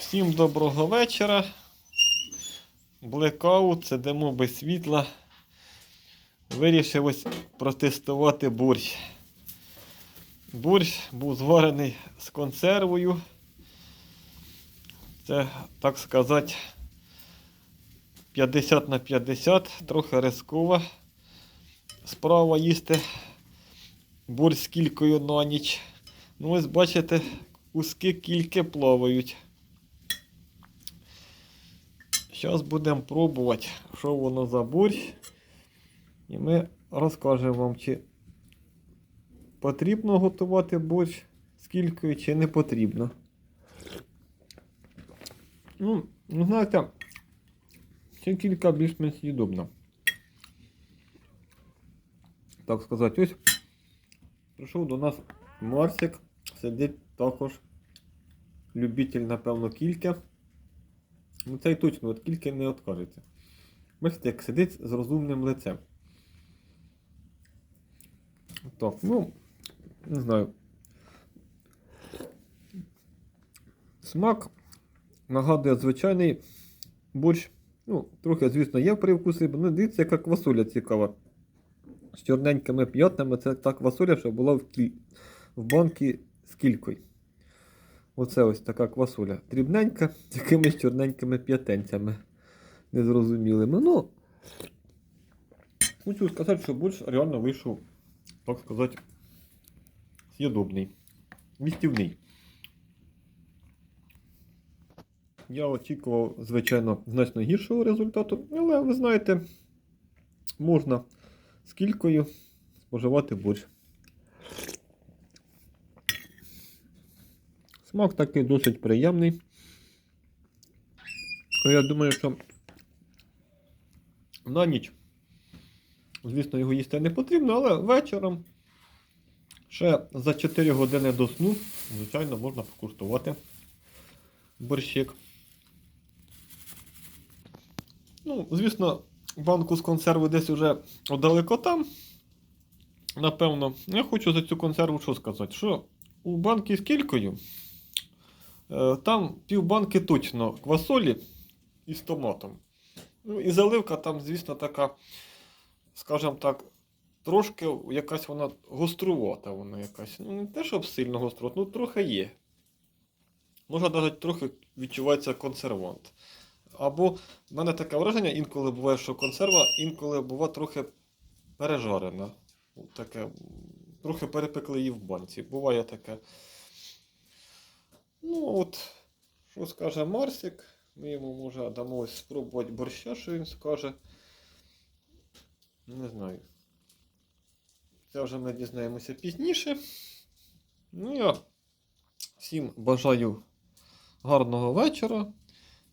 Всім доброго вечора. Блекаут, сидимо без світла. Вирішив ось протестувати борщ. Борщ був зварений з консервою. Це, так сказати, 50 на 50, трохи рискова. Справа їсти борщ з кількою на ніч. Ну, ось бачите, куски кільки плавають. Зараз будемо пробувати, що воно за борщ. І ми розкажемо вам, чи потрібно готувати борщ з кількою, чи не потрібно. Ну, ну знаєте, ця кілька більш-менш їдобна. Так сказати, ось прийшов до нас Марсик, сидить також любитель, напевно, кілька. Ну цей точно, от кілька не откажеться. Бачите, як сидить з розумним лицем. Так, ну, не знаю. Смак нагадує звичайний борщ. Ну, трохи, звісно, є привкус риби. Ну, дивіться, яка квасоля цікава. З чорненькими п'ятнами це та квасоля, що була в, кіль... в банці з кількою. Оце ось така квасоля. Дрібненька, з якимись чорненькими п'ятенцями. Незрозумілими. Ну, хочу сказати, що борщ реально вийшов, так сказати, з'їдобний. Містівний. Я очікував, звичайно, значно гіршого результату, але ви знаєте, можна з кількою споживати борщ. Смак такий досить приємний. Я думаю, що на ніч, звісно, його їсти не потрібно, але вечором ще за 4 години до сну, звичайно, можна покуштувати борщик. Ну, звісно, банку з консерви десь уже далеко там. Напевно, я хочу за цю консерву що сказати? Що у банки з кількою там півбанки точно квасолі із томатом. Ну і заливка там, звісно, така, скажімо так, трошки якась вона гострувата, вона якась. Ну, не те, щоб сильно гострувата, ну трохи є. Можна навіть трохи відчувається консервант. Або в мене таке враження, інколи буває, що консерва, інколи буває трохи пережарена. Таке, трохи перепекли її в банці. Буває таке. Ну от, що скаже Марсик, ми йому може дамо спробувати борща, що він скаже. Не знаю. Це вже ми дізнаємося пізніше. Ну я всім бажаю гарного вечора.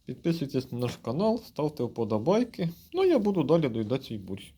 Підписуйтесь на наш канал, ставте вподобайки. Ну я буду далі доїдати свій борщ.